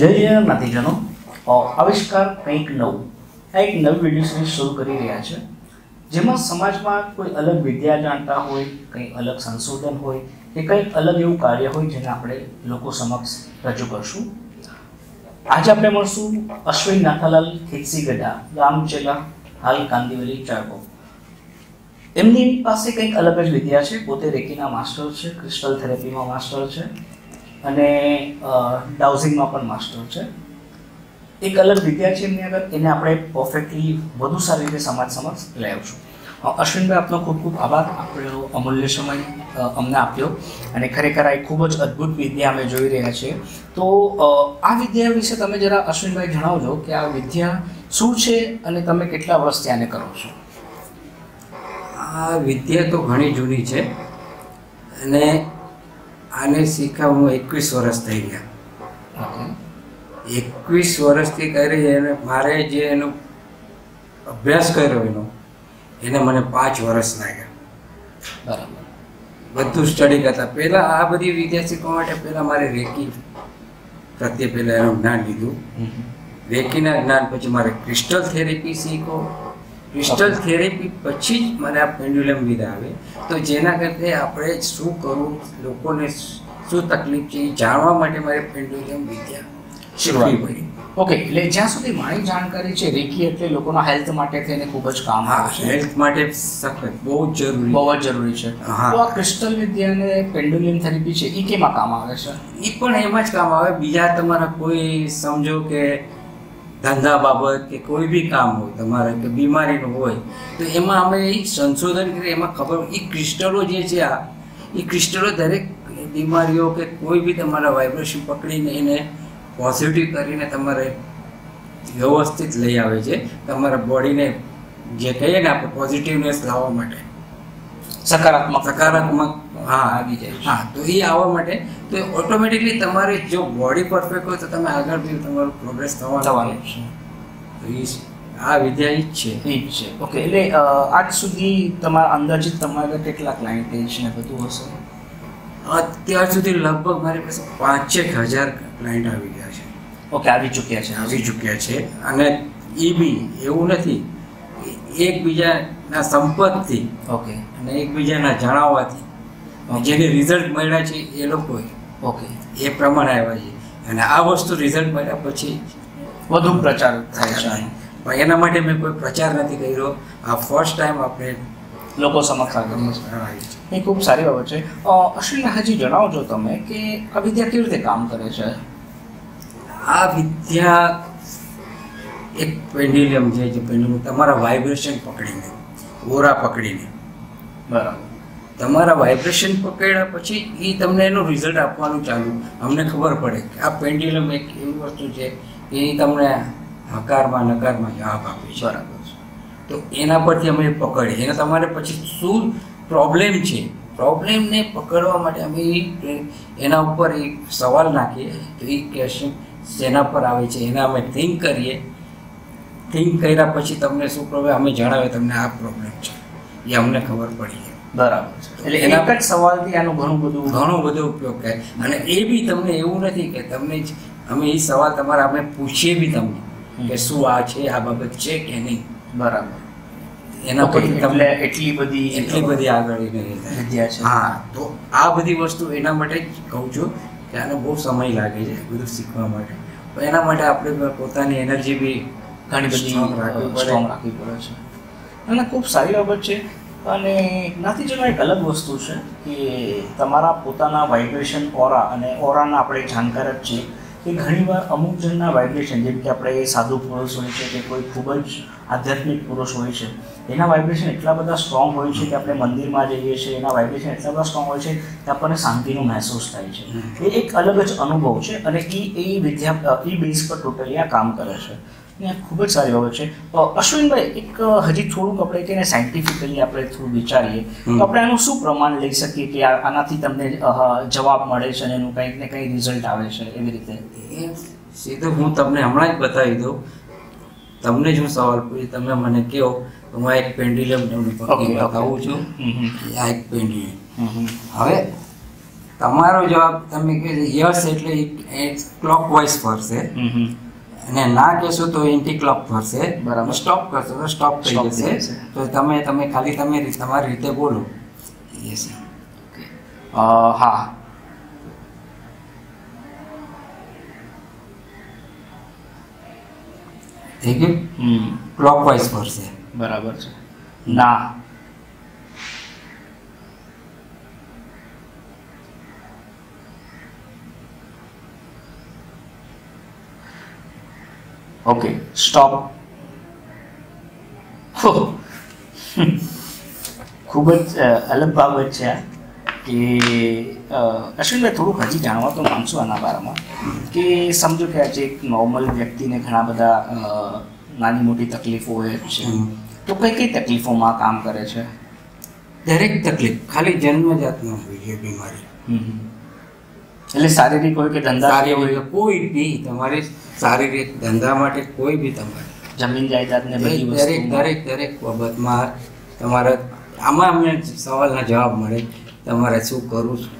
જય નાતીજનો આવિષ્કાર કંઈક નવું. આ એક નવી વીડિયો સિરીઝ શરૂ કરી રહ્યા છે. જેમાં સમાજમાં કોઈ અલગ વિદ્યા જાણતા હોય, કંઈ અલગ સંશોધન હોય, કે કંઈક અલગ એવું કાર્ય હોય જેને આપણે લોકો સમક્ષ રજૂ કરશું. આજે આપણે મળશું અશ્વિન નાથાલાલ ખીતસી ગઢા, ગામ ચેલા, હાલ કાંદીવલી, ચારકો. એમની પાસે કંઈક અલગ જ વિદ્યા છે. પોતે રેકીના માસ્ટર છે, ક્રિસ્ટલ થેરેપીમાં માસ્ટર છે. અને ડાઉઝિંગમાં પણ માસ્ટર છે. એક અલગ વિદ્યા છે એમની આગળ એને આપણે પરફેક્ટલી વધુ સારી રીતે સમાજ સમક્ષ લઈ આવશું. અશ્વિનભાઈ, આપનો ખૂબ ખૂબ આભાર. આપણો અમૂલ્ય સમય અમને આપ્યો. અને ખરેખર આ એક ખૂબ જ અદ્ભુત વિદ્યા અમે જોઈ રહ્યા છીએ. તો આ વિદ્યા વિશે તમે જરા અશ્વિનભાઈ જણાવજો કે આ વિદ્યા શું છે અને તમે કેટલા વર્ષ ત્યાંને કરો છો? આ વિદ્યા તો ઘણી જૂની છે. અને આને શીખા હું એકવીસ વર્ષ થઈ ગયા. એકવીસ વર્ષથી કરી એને મારે જે એનો અભ્યાસ કર્યો એનો એને મને પાંચ વર્ષ લાગ્યા. બરાબર. બધું સ્ટડી કરતા. પહેલાં આ બધી વિદ્યા શીખવા માટે પહેલાં મારે રેકી પ્રત્યે પહેલાં એનું જ્ઞાન લીધું. રેકીના જ્ઞાન પછી મારે ક્રિસ્ટલ થેરેપી શીખો. ક્રિસ્ટલ થેરેપી પછી જ મને આ પેન્ડ્યુલમ વિધા આવે. તો જેના કરતે આપણે શું કરવું લોકોને શું તકલીફ છે એ જાણવા માટે મારે પેન્ડ્યુલમ વિદ્યા શીખવી પડી. ઓકે એટલે જ્યાં સુધી મારી જાણકારી છે રેકી એટલે લોકોના હેલ્થ માટે થઈને ખૂબ જ કામ આવે છે. હેલ્થ માટે સખત બહુ જ જરૂરી. બહુ જ જરૂરી છે. તો આ ક્રિસ્ટલ વિદ્યા અને પેન્ડુલિયમ થેરેપી છે એ કેમાં કામ આવે છે? એ પણ એમાં જ કામ આવે. બીજા તમારા કોઈ સમજો કે ધંધા બાબત કે કોઈ બી કામ હોય તમારે કે બીમારીનું હોય તો એમાં અમે એ સંશોધન કરીએ એમાં ખબર એ ક્રિસ્ટલો જે છે આ એ ક્રિસ્ટલો દરેક બીમારીઓ કે કોઈ બી તમારા વાઇબ્રેશન પકડીને એને પોઝિટિવ કરીને તમારે વ્યવસ્થિત લઈ આવે છે તમારા બોડીને જે કહીએ ને આપણે પોઝિટિવનેસ લાવવા માટે. સકારાત્મક. સકારાત્મક. હા આવી જાય. હા તો એ આવવા માટે તો ઓટોમેટિકલી તમારે જો બોડી પરફેક્ટ હોય તો તમે આગળ બી તમારું પ્રોગ્રેસ થવાનું થવાનું છે. તો એ આ વિદ્યા ઈ જ છે. એ જ છે. ઓકે એટલે આજ સુધી તમારા અંદાજિત તમારા કેટલા ક્લાયન્ટ છે ને બધું હશે? અત્યાર સુધી લગભગ મારી પાસે પાંચેક હજાર ક્લાયન્ટ આવી ગયા છે. ઓકે આવી ચૂક્યા છે. આવી ચૂક્યા છે. અને એ બી એવું નથી એકબીજાના સંપર્કથી ઓકે અને એકબીજાના જણાવવાથી જેને રિઝલ્ટ મળ્યા છે એ લોકોએ. ઓકે એ પ્રમાણે આવ્યા છે. અને આ વસ્તુ રિઝલ્ટ મળ્યા પછી વધુ પ્રચાર થાય છે. પણ એના માટે મેં કોઈ પ્રચાર નથી કર્યો. આ ફર્સ્ટ ટાઈમ આપણે લોકો સમક્ષ આગળ. એ ખૂબ સારી બાબત છે. અશ્વિન હજી જણાવજો તમે કે આ વિદ્યા કેવી રીતે કામ કરે છે? આ વિદ્યા એક પેન્ડિલિયમ છે જે પેન્ડ્યુલમ તમારા વાઇબ્રેશન પકડીને ઓરા પકડીને. બરાબર. તમારા વાઇબ્રેશન પકડ્યા પછી એ તમને એનું રિઝલ્ટ આપવાનું ચાલુ. અમને ખબર પડે કે આ પેન્ડ્યુલમ એક એવી વસ્તુ છે એ તમને હકારમાં, નકારમાં જવાબ આપે છે. બરાબર તો એના પરથી અમે પકડીએ. એને તમારે પછી શું પ્રોબ્લેમ છે? પ્રોબ્લેમને પકડવા માટે અમે એના ઉપર એક સવાલ નાખીએ તો એ ક્વેશ્ચન શેના પર આવે છે? એના અમે થિંક કરીએ. થિંક કર્યા પછી તમને શું પ્રોબ્લેમ અમે જણાવીએ તમને આ પ્રોબ્લેમ છે. એ અમને ખબર પડી બરાબર એટલે એના- એક જ સવાલથી આનું ઘણું બધું ઘણો બધો ઉપયોગ થાય. અને એ બી તમને એવું નથી કે તમને જ અમે એ સવાલ તમારા અમે પૂછીએ બી તમને કે શું આ છે આ બાબત છે કે નહીં? બરાબર. એના Okay, તમને એટલી બધી એટલી બધી આગળ. વિદ્યા છે. હા તો આ બધી વસ્તુ એના માટે જ કહું છું કે આને બહુ સમય લાગે છે બધું શીખવા માટે. તો એના માટે આપણે પોતાની એનર્જી બી ઘણી બધી. રાખવી પડે છે. અને ખૂબ સારી બાબત છે. અને જ્ઞાતિજનો એક અલગ વસ્તુ છે કે તમારા પોતાના વાઇબ્રેશન ઓરા અને ઓરાના આપણે જાણકાર જ છીએ કે ઘણીવાર અમુક જણના વાઇબ્રેશન જેમ કે આપણે સાધુ પુરુષ હોય છે કે કોઈ ખૂબ જ આધ્યાત્મિક પુરુષ હોય છે, એના વાઇબ્રેશન એટલા બધા સ્ટ્રોંગ હોય છે કે આપણે મંદિરમાં જઈએ છીએ, એના વાઇબ્રેશન એટલા બધા સ્ટ્રોંગ હોય છે કે આપણને શાંતિનો મહેસૂસ થાય છે. એ એક અલગ જ અનુભવ છે અને એ એ વિદ્યા, એ બેઝ પર ટોટલી આ કામ કરે છે. ને ખૂબ જ સારી બાબત છે. અશ્વિનભાઈ એક હજી થોડુંક આપણે તેને સાયન્ટિફિકલી આપણે થોડું વિચારીએ. તો આપણે આનું શું પ્રમાણ લઈ શકીએ કે આનાથી તમને જવાબ મળે છે અને એનું કંઈક ને કંઈ રિઝલ્ટ આવે છે એવી રીતે? એ સીધું હું તમને હમણાં જ બતાવી દઉં. તમને જ હું સવાલ પૂછી તમે મને કહો હું આ એક okay. બતાવું છું. આ એક હમ. હવે તમારો જવાબ તમે કે યસ એટલે ક્લોક વાઇઝ ફરશે અને ના કહેશો તો એન્ટી ક્લોક ફરશે. બરાબર. સ્ટોપ કરશો તો સ્ટોપ થઈ જશે. તો તમે તમે ખાલી તમે તમારી રીતે બોલો. યસ હા. થઈ ગયું ક્લોક વાઇઝ ફરશે. બરાબર છે. ના. Okay stop. ખૂબ જ અલગ બાબત છે કે અશ્વિનભાઈ થોડુંક હજી જાણવા તો માંગશું આના બારામાં કે સમજો કે આજે એક નોર્મલ વ્યક્તિને ઘણા બધા નાની મોટી તકલીફો હોય છે. તો કઈ કઈ તકલીફોમાં કામ કરે છે? દરેક તકલીફ ખાલી જન્મજાત હોય છે બીમારી. એટલે શારીરિક હોય કે ધંધા હોય કોઈ બી તમારે શારીરિક ધંધા માટે કોઈ બી તમારે. જમીન જાયદાદને બધી દરેક દરેક દરેક બાબતમાં તમારા આમાં અમને સવાલના જવાબ મળે તમારે શું કરવું છું?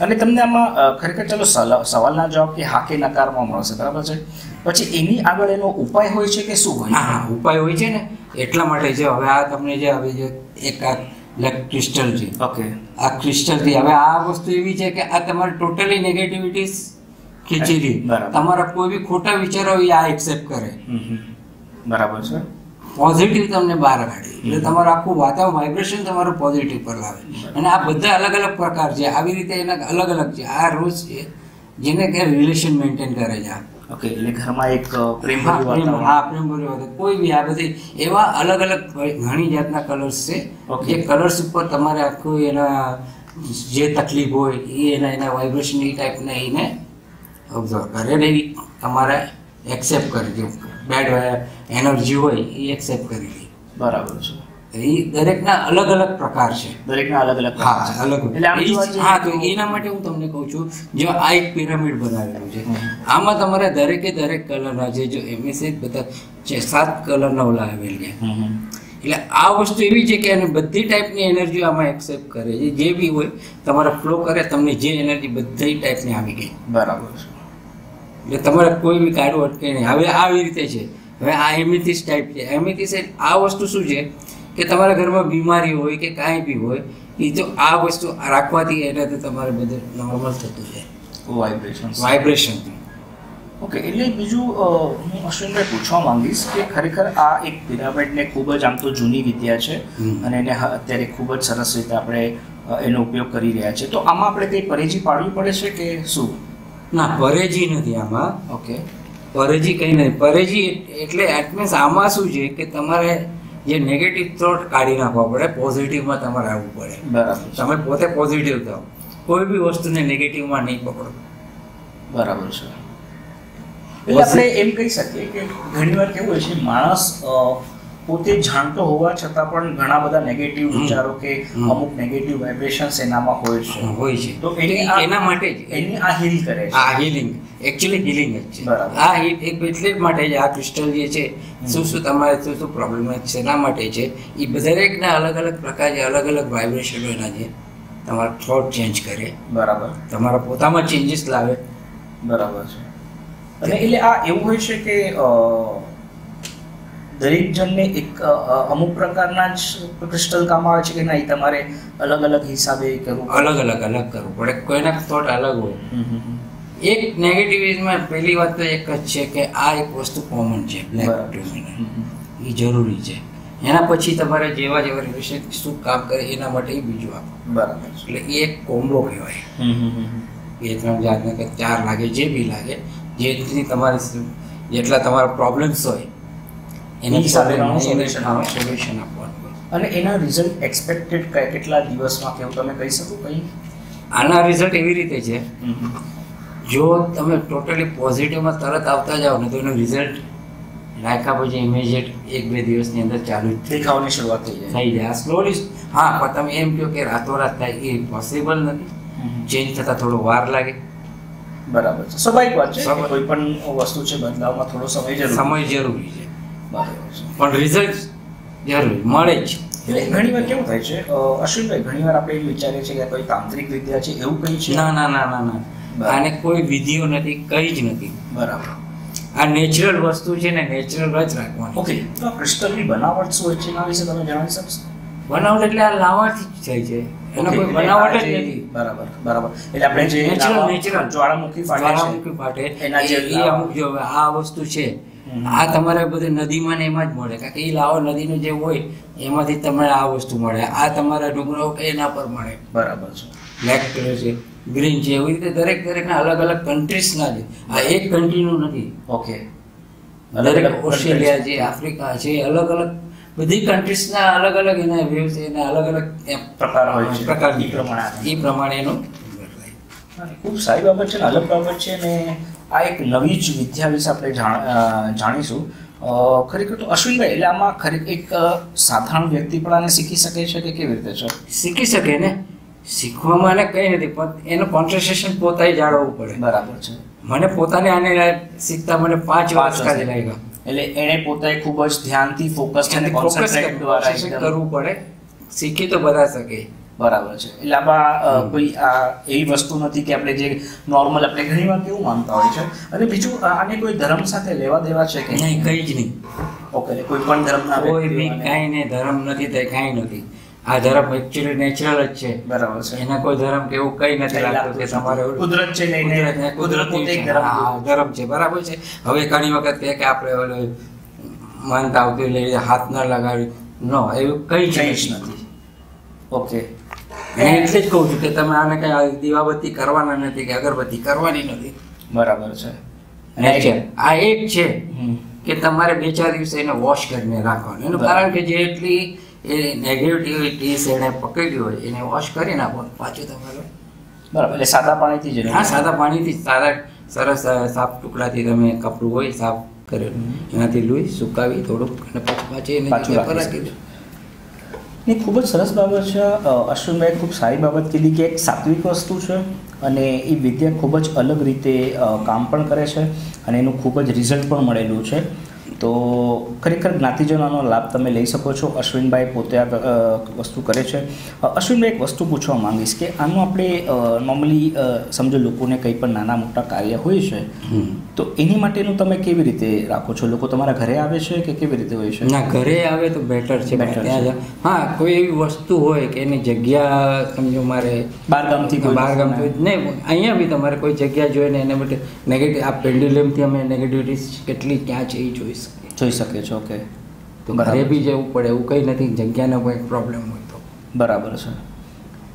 અને તમને આમાં ખરેખર ચલો સવાલના જવાબ કે હા કે નકારમાં મળશે બરાબર છે? પછી એની આગળ એનો ઉપાય હોય છે કે શું હોય? હા હા ઉપાય હોય છે ને એટલા માટે જે હવે આ તમને જે હવે જે એક આ બ્લેક ક્રિસ્ટલ ઓકે આ ક્રિસ્ટલથી હવે આ વસ્તુ એવી છે કે આ તમારે ટોટલી નેગેટિવિટી ખીચી લી તમારા કોઈ બી ખોટા વિચારો એ આ એક્સેપ્ટ કરે. બરાબર છે. પોઝિટિવ તમને બહાર કાઢે. એટલે તમારું આખું વાતાવરણ વાઇબ્રેશન તમારું પોઝિટિવ પર લાવે. અને આ બધા અલગ અલગ પ્રકાર છે. આવી રીતે એના અલગ અલગ છે. આ રોજ છે જેને કે રિલેશન મેન્ટેન કરે છે. ઓકે એટલે ઘરમાં એક પ્રેમ હા, પ્રેમ- ભર્યું. કોઈ બી આ બધી એવા અલગ અલગ ઘણી જાતના કલર્સ છે. જે કલર્સ ઉપર તમારે આખું એના જે તકલીફ હોય એ એના એના વાઇબ્રેશન એ ટાઈપના એને ઓબ્ઝર્વ કરે ને તમારે એક્સેપ્ટ કરી દે. બેડ એનર્જી હોય એ એક્સેપ્ટ કરી દે. બરાબર છે. એ દરેકના અલગ અલગ પ્રકાર છે. દરેકના અલગ અલગ હા અલગ એટલે હા તો એના માટે હું તમને કહું છું જો આ એક પિરામિડ બનાવેલું છે. આમાં તમારે દરેકે દરેક કલરના છે જો એમએસએ એસ બધા છે સાત કલરના નવલા આવેલ છે. એટલે આ વસ્તુ એવી છે કે એને બધી ટાઈપની એનર્જી આમાં એક્સેપ્ટ કરે છે. જે બી હોય તમારા ફ્લો કરે તમને જે એનર્જી બધી ટાઈપની આવી ગઈ. બરાબર એટલે તમારે કોઈ બી કાઢો અટકે નહીં. હવે આવી રીતે છે. હવે આ એમિથિસ ટાઈપ છે. એમિથિસ આ વસ્તુ શું છે? કે તમારા ઘરમાં બીમારી હોય કે કાંઈ બી હોય એ જો આ વસ્તુ રાખવાથી એનાથી તમારે બધું નોર્મલ થતું છે વાઇબ્રેશન વાઇબ્રેશન ઓકે એટલે બીજું હું અશ્વિનભાઈ પૂછવા માંગીશ કે ખરેખર આ એક પિરામિડને ખૂબ જ આમ તો જૂની વિદ્યા છે અને એને અત્યારે ખૂબ જ સરસ રીતે આપણે એનો ઉપયોગ કરી રહ્યા છે. તો આમાં આપણે કંઈ પરેજી પાડવી પડે છે કે શું? ના પરેજી નથી આમાં. ઓકે પરેજી કંઈ નહીં. પરેજી એટલે એટ મીન્સ આમાં શું છે કે તમારે જે નેગેટિવ થોટ કાઢી નાખવા પડે પોઝિટિવમાં તમારે આવવું પડે. બરાબર. તમે પોતે પોઝિટિવ થાઓ. કોઈ બી વસ્તુને નેગેટિવમાં નહીં પકડો. બરાબર છે. એટલે આપણે એમ કહી શકીએ કે ઘણીવાર કેવું હોય છે માણસ અ, પોતે જાણતો હોવા છતાં પણ ઘણા બધા નેગેટિવ. વિચારો કે અમુક નેગેટિવ વાઇબ્રેશન્સ એનામાં હોય છે. હોય છે. તો એની માટે જ. એની આ હીલ કરે છે. આ હિલિંગ એકચ્યુઅલી હીલિંગ જ છે. આ હિલ એક એટલે જ માટે છે આ ક્રિસ્ટલ જે છે શું શું તમારે શું શું પ્રોબ્લેમ છે એના માટે છે એ દરેકના અલગ અલગ પ્રકારે અલગ અલગ વાઇબ્રેશન એના છે તમારા થોટ ચેન્જ કરે. બરાબર. તમારા પોતામાં ચેન્જીસ લાવે. બરાબર છે. અને એટલે આ એવું હોય છે કે દરેક જણને એક અમુક પ્રકારના જ ક્રિસ્ટલ કામ આવે છે કે નહીં તમારે અલગ અલગ હિસાબે કરવું અલગ અલગ અલગ કરવું પડે. કોઈના થોટ અલગ હોય. એક નેગેટિવિઝમાં પહેલી વાત તો એક જ છે કે આ એક વસ્તુ કોમન છે બ્લેક. એ જરૂરી છે. એના પછી તમારે જેવા જેવા રિલેશન શું કામ કરે એના માટે એ બીજું આપો. બરાબર. એટલે એ એક કોમ્બો કહેવાય. બે ત્રણ જાતના કે ચાર લાગે જે બી લાગે જેથી તમારે જેટલા તમારા પ્રોબ્લેમ્સ હોય એની સાથે solution હા, આપવાનું. અને એના રિઝલ્ટ એક્સપેક્ટેડ કેટલા દિવસમાં કેવું તમે કહી શકો કંઈ? આના રિઝલ્ટ એવી રીતે છે. જો તમે ટોટલી પોઝિટિવમાં તરત આવતા જાઓ ને તો એનું રિઝલ્ટ રાખ્યા પછી ઇમિડિયેટ એક બે દિવસની અંદર ચાલુ દેખાવાની શરૂઆત થઈ જાય. થઈ જાય. સ્લોલી હા પણ તમે એમ કહો કે રાતોરાત થાય એ પોસિબલ નથી. ચેન્જ થતાં થોડો વાર લાગે. બરાબર છે. સ્વાભાવિક વાત છે કોઈ પણ વસ્તુ છે બદલાવમાં થોડો સમય જરૂર સમય જરૂરી છે. પણ રિઝલ્ટ જરૂરી મળે જ. ઘણી વાર કેવું થાય છે અશ્વિનભાઈ ઘણી વાર આપણે એવું વિચારીએ છીએ કે કોઈ તાંત્રિક વિદ્યા છે એવું કંઈ છે? ના ના ના ના ના. આને કોઈ વિધિઓ નથી કંઈ જ નથી. બરાબર. આ નેચરલ વસ્તુ છે ને નેચરલ જ રાખવાની. ઓકે તો આ ક્રિસ્ટલની બનાવટ શું છે એના વિશે તમે જણાવી શકશો? બનાવટ એટલે આ લાવાથી જ થાય છે. એનો કોઈ બનાવટ જ નથી. બરાબર બરાબર. એટલે આપણે જે નેચરલ નેચરલ જ્વાળામુખી ફાટે છે. જ્વાળામુખી ફાટે. એના જે અમુક આ વસ્તુ છે. આ તમારે બધું નદીમાં ને એમાં જ મળે. કારણ કે એ લાવો નદીનું જે હોય એમાંથી તમને આ વસ્તુ મળે. આ તમારા ડુંગરો એના પર મળે. બરાબર છે. બ્લેક કલર છે ગ્રીન છે એવી રીતે દરેક દરેકના અલગ અલગ કન્ટ્રીઝના છે. આ એક કન્ટ્રીનું નથી. ઓકે. દરેક ઓસ્ટ્રેલિયા છે આફ્રિકા છે અલગ અલગ બધી કન્ટ્રીઝના અલગ અલગ એના વ્યૂ છે એના અલગ અલગ પ્રકાર હોય છે. પ્રકારની પ્રમાણે એ પ્રમાણેનું ખૂબ સારી બાબત છે ને અલગ બાબત છે ને આ એક નવી જ વિદ્યા વિશે આપણે જાણીશું. ખરેખર તો અશ્વિનભાઈ એટલે આમાં ખરે એક સાધારણ વ્યક્તિ પણ આને શીખી શકે છે કે કેવી રીતે છે? શીખી શકે ને? શીખવામાં એને કંઈ નથી પણ એનું કોન્સન્ટ્રેશન પોતાએ જાળવવું પડે. બરાબર છે. મને પોતાને આને શીખતા મને પાંચ વર્ષ કાઢી લાગ્યા. એટલે એણે પોતાએ ખૂબ જ ધ્યાનથી ફોકસ અને કોન્સન્ટ્રેટ દ્વારા કરવું પડે. શીખી તો બધા શકે. બરાબર છે. એટલે આમાં કોઈ આ એવી વસ્તુ નથી કે આપણે જે નોર્મલ આપણે ઘણી વાર કેવું માનતા હોય છે. અને બીજું આને કોઈ ધર્મ સાથે લેવા દેવા છે કે નહીં કંઈ જ નહીં. ઓકે કોઈ પણ ધર્મના કોઈ બી કાંઈ નહીં ધર્મ નથી તે કાંઈ નથી. આ ધર્મ એકચ્યુઅલી નેચરલ જ છે. બરાબર છે. એના કોઈ ધર્મ કે એવું કંઈ નથી લાગતું કે તમારે કુદરત છે નહીં કુદરત- ધર્મ હા, ધર્મ છે. બરાબર છે. હવે ઘણી વખત કે આપણે ઓલો માનતા આવતી લઈ હાથ ન લગાવી નો એવું કંઈ જ નથી. ઓકે. એટલે જ કહું છું કે તમે આને કઈ દીવાબત્તી કરવાના નથી કે અગરબત્તી કરવાની નથી. બરાબર છે. આ એક છે કે તમારે બે ચાર દિવસે એને વોશ કરીને રાખવાનું. એનું કારણ કે જે એટલી એ નેગેટિવિટીસ એને પકડી હોય એને વોશ કરી નાખો પાછું તમારે. બરાબર એટલે સાદા પાણીથી જ હા સાદા પાણીથી સારા સરસ સાફ ટુકડાથી તમે કપડું હોય સાફ કરેલું એનાથી લુઈ સુકાવી થોડુંક અને પછી પાછી એને રાખી દો. નહીં ખૂબ જ સરસ બાબત છે. અશ્વિનભાઈ ખૂબ સારી બાબત કીધી કે એક સાત્વિક વસ્તુ છે અને એ વિદ્યા ખૂબ જ અલગ રીતે કામ પણ કરે છે અને એનું ખૂબ જ રિઝલ્ટ પણ મળેલું છે. તો ખરેખર જ્ઞાતિજનોનો લાભ તમે લઈ શકો છો. અશ્વિનભાઈ પોતે આ વસ્તુ કરે છે. અશ્વિનભાઈ એક વસ્તુ પૂછવા માંગીશ કે આનું આપણે નોર્મલી સમજો લોકોને કંઈ પણ નાના મોટા કાર્ય હોય છે તો એની માટેનું તમે કેવી રીતે રાખો છો? લોકો તમારા ઘરે આવે છે કે કેવી રીતે હોય છે? ના ઘરે આવે તો બેટર છે. જા- હા કોઈ એવી વસ્તુ હોય કે એની જગ્યા સમજો મારે બહારગામથી કોઈ બહારગામ લોકોને- નહીં અહીંયા બી તમારે કોઈ જગ્યા જોઈને એને માટે નેગેટિવ આ પેન્ડ્યુલમથી અમે નેગેટિવિટીઝ કેટલી ક્યાં છે એ જોઈ જોઈ શકે છો ઓકે તો ઘરે બી જવું પડે એવું કંઈ નથી જગ્યાનો કોઈ પ્રોબ્લેમ હોય તો. બરાબર છે.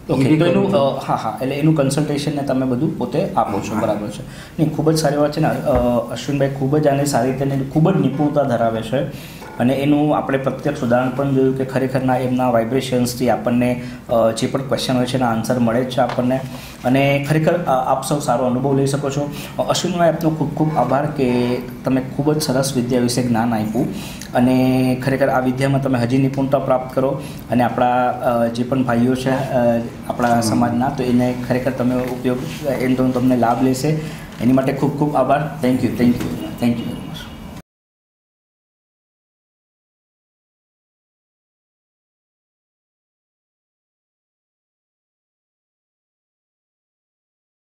ઓકે તો એનું હા હા એટલે એનું કન્સલ્ટેશન ને તમે બધું પોતે આપો છો બરાબર છે. નહીં ખૂબ જ સારી વાત છે ને અ, અશ્વિનભાઈ ખૂબ જ આને સારી રીતે ખૂબ જ નિપુણતા ધરાવે છે. અને એનું આપણે પ્રત્યક્ષ ઉદાહરણ પણ જોયું કે ખરેખરના એમના વાઇબ્રેશન્સથી આપણને જે પણ ક્વેશ્ચન હોય છે એના આન્સર મળે જ છે આપણને. અને ખરેખર આપ સૌ સારો અનુભવ લઈ શકો છો. અશ્વિનભાઈ આપનો ખૂબ ખૂબ આભાર કે તમે ખૂબ જ સરસ વિદ્યા વિશે જ્ઞાન આપ્યું. અને ખરેખર આ વિદ્યામાં તમે હજી નિપુણતા પ્રાપ્ત કરો અને આપણા જે પણ ભાઈઓ છે આપણા સમાજના તો એને ખરેખર તમે ઉપયોગ એનો તમને લાભ લેશે. એની માટે ખૂબ ખૂબ આભાર. Thank you thank you thank you